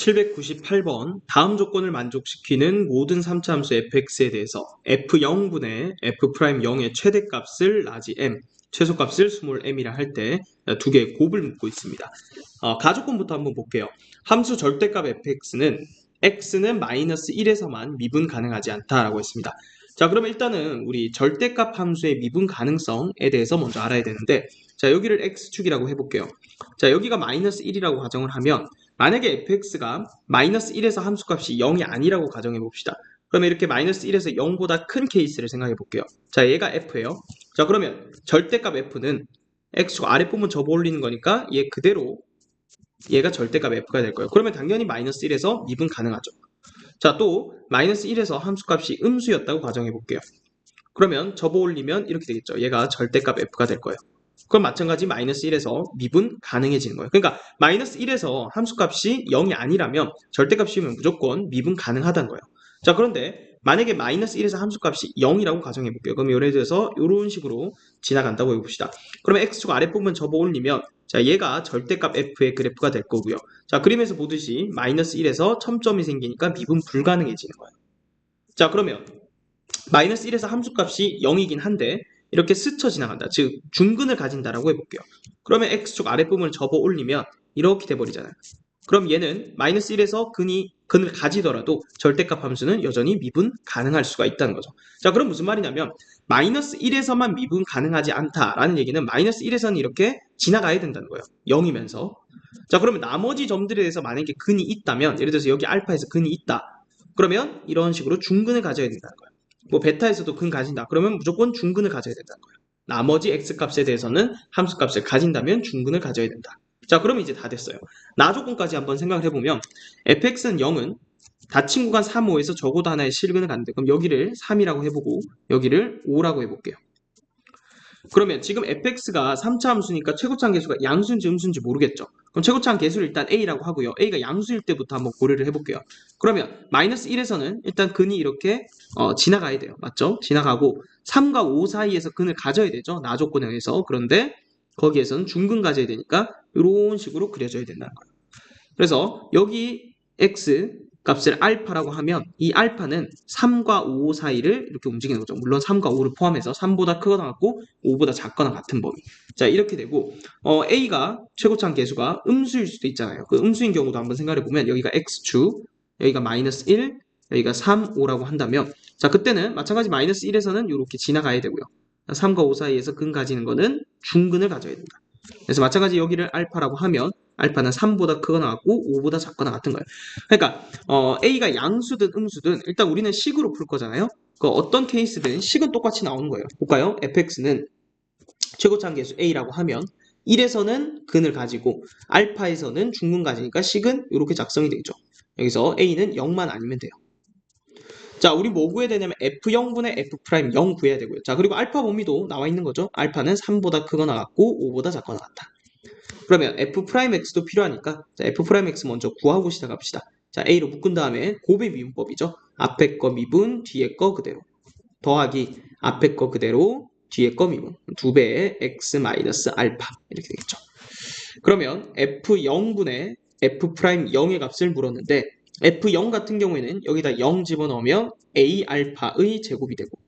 798번 다음 조건을 만족시키는 모든 3차 함수 fx에 대해서 f0분의 f'0의 최대값을 라지 m, 최소값을 스몰 m이라 할 때 두 개의 곱을 묻고 있습니다. 어, 가조건부터 한번 볼게요. 함수 절대값 fx는 x는 마이너스 1에서만 미분 가능하지 않다라고 했습니다. 자 그러면 일단은 우리 절대값 함수의 미분 가능성에 대해서 먼저 알아야 되는데 자 여기를 x축이라고 해볼게요. 자 여기가 마이너스 1이라고 가정을 하면 만약에 fx가 마이너스 1에서 함수값이 0이 아니라고 가정해 봅시다. 그러면 이렇게 마이너스 1에서 0보다 큰 케이스를 생각해 볼게요. 자, 얘가 f예요. 자, 그러면 절대값 f는 x축 아랫부분 접어 올리는 거니까 얘 그대로 얘가 절대값 f가 될 거예요. 그러면 당연히 마이너스 1에서 미분 가능하죠. 자, 또 마이너스 1에서 함수값이 음수였다고 가정해 볼게요. 그러면 접어 올리면 이렇게 되겠죠. 얘가 절대값 f가 될 거예요. 그럼 마찬가지 마이너스 1에서 미분 가능해지는 거예요. 그러니까 마이너스 1에서 함수값이 0이 아니라면 절대값이면 무조건 미분 가능하다는 거예요. 자 그런데 만약에 마이너스 1에서 함수값이 0이라고 가정해 볼게요. 그럼 예를 들어서 이런 식으로 지나간다고 해봅시다. 그러면 x축 아랫부분 접어 올리면 자 얘가 절대값 f의 그래프가 될 거고요. 자 그림에서 보듯이 마이너스 1에서 첨점이 생기니까 미분 불가능해지는 거예요. 자 그러면 마이너스 1에서 함수값이 0이긴 한데 이렇게 스쳐 지나간다. 즉 중근을 가진다라고 해볼게요. 그러면 x축 아랫부분을 접어 올리면 이렇게 돼버리잖아요. 그럼 얘는 마이너스 1에서 근이 근을 가지더라도 절대값 함수는 여전히 미분 가능할 수가 있다는 거죠. 자 그럼 무슨 말이냐면 마이너스 1에서만 미분 가능하지 않다라는 얘기는 마이너스 1에서는 이렇게 지나가야 된다는 거예요. 0이면서 자 그러면 나머지 점들에 대해서 만약에 근이 있다면 예를 들어서 여기 알파에서 근이 있다. 그러면 이런 식으로 중근을 가져야 된다는 거예요. 뭐 베타에서도 근 가진다. 그러면 무조건 중근을 가져야 된다는 거예요. 나머지 x값에 대해서는 함수값을 가진다면 중근을 가져야 된다. 자, 그러면 이제 다 됐어요. 나 조건까지 한번 생각을 해보면 fx는 0은 닫힌 구간 3, 5에서 적어도 하나의 실근을 갖는데 그럼 여기를 3이라고 해보고 여기를 5라고 해볼게요. 그러면 지금 fx가 3차 함수니까 최고차항 계수가 양수인지 음수인지 모르겠죠. 그럼 최고차항 계수를 일단 a라고 하고요. a가 양수일 때부터 한번 고려를 해볼게요. 그러면 마이너스 1에서는 일단 근이 이렇게 어, 지나가야 돼요. 맞죠? 지나가고 3과 5 사이에서 근을 가져야 되죠. 나 조건에 의해서. 그런데 거기에서는 중근 가져야 되니까 이런 식으로 그려져야 된다는 거예요. 그래서 여기 x 값을 알파라고 하면 이 알파는 3과 5 사이를 이렇게 움직이는 거죠. 물론 3과 5를 포함해서 3보다 크거나 같고 5보다 작거나 같은 범위. 자 이렇게 되고 어, a가 최고차항 계수가 음수일 수도 있잖아요. 그 음수인 경우도 한번 생각해 보면 여기가 x축, 여기가 마이너스 1, 여기가 3, 5라고 한다면 자 그때는 마찬가지 마이너스 1에서는 이렇게 지나가야 되고요. 3과 5 사이에서 근 가지는 거는 중근을 가져야 된다. 그래서 마찬가지 여기를 알파라고 하면 알파는 3보다 크거나 같고 5보다 작거나 같은 거예요. 그러니까 어, A가 양수든 음수든 일단 우리는 식으로 풀 거잖아요. 그 어떤 케이스든 식은 똑같이 나오는 거예요. 볼까요? fx는 최고차항 계수 A라고 하면 1에서는 근을 가지고 알파에서는 중근 가지니까 식은 이렇게 작성이 되죠. 여기서 A는 0만 아니면 돼요. 자, 우리 뭐 구해야 되냐면 F0분의 F'0 구해야 되고요. 자, 그리고 알파 범위도 나와 있는 거죠. 알파는 3보다 크거나 같고 5보다 작거나 같다. 그러면 F'X도 필요하니까 자, F'X 먼저 구하고 시작합시다. 자, A로 묶은 다음에 곱의 미분법이죠. 앞에 거 미분, 뒤에 거 그대로. 더하기 앞에 거 그대로, 뒤에 거 미분. 두 배의 X 마이너스 알파 이렇게 되겠죠. 그러면 F0분의 F'0의 값을 물었는데 F0 같은 경우에는 여기다 0 집어넣으면 A 알파의 제곱이 되고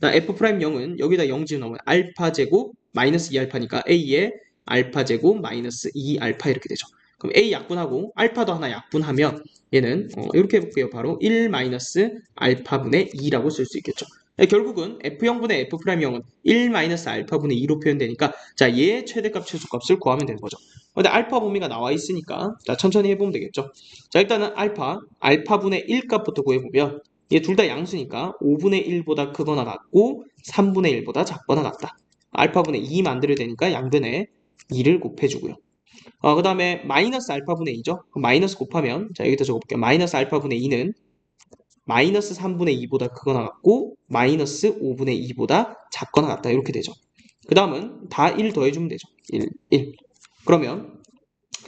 F'0은 여기다 0 집어넣으면 알파 제곱 마이너스 2알파니까 A의 알파 제곱 마이너스 2 알파 이렇게 되죠. 그럼 A 약분하고 알파도 하나 약분하면 얘는 어, 이렇게 해볼게요. 바로 1 마이너스 알파분의 2라고 쓸 수 있겠죠. 네, 결국은 F0분의 F'0은 1 마이너스 알파분의 2로 표현되니까 자 얘의 최대값 최소값을 구하면 되는 거죠. 근데 알파 범위가 나와 있으니까 자 천천히 해보면 되겠죠. 자 일단은 알파 알파분의 1 값부터 구해보면 얘 둘 다 양수니까 5분의 1보다 크거나 같고 3분의 1보다 작거나 같다. 알파분의 2 만들어야 되니까 양변에 2를 곱해주고요. 어, 그 다음에 마이너스 알파분의 2죠. 마이너스 곱하면 자 여기다 적어볼게요. 마이너스 알파분의 2는 마이너스 3분의 2보다 크거나 같고 마이너스 5분의 2보다 작거나 같다. 이렇게 되죠. 그 다음은 다 1 더해주면 되죠. 1, 1. 그러면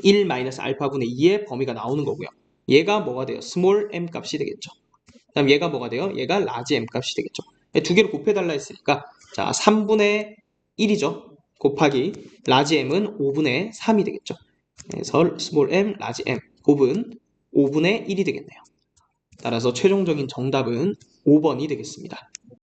1 마이너스 알파분의 2의 범위가 나오는 거고요. 얘가 뭐가 돼요? 스몰 m 값이 되겠죠. 그 다음 얘가 뭐가 돼요? 얘가 라지 m 값이 되겠죠. 두 개를 곱해달라 했으니까 자 3분의 1이죠. 곱하기 라지 m은 5분의 3이 되겠죠. 그래서 스몰 m, 라지 m 곱은 5분의 1이 되겠네요. 따라서 최종적인 정답은 5번이 되겠습니다.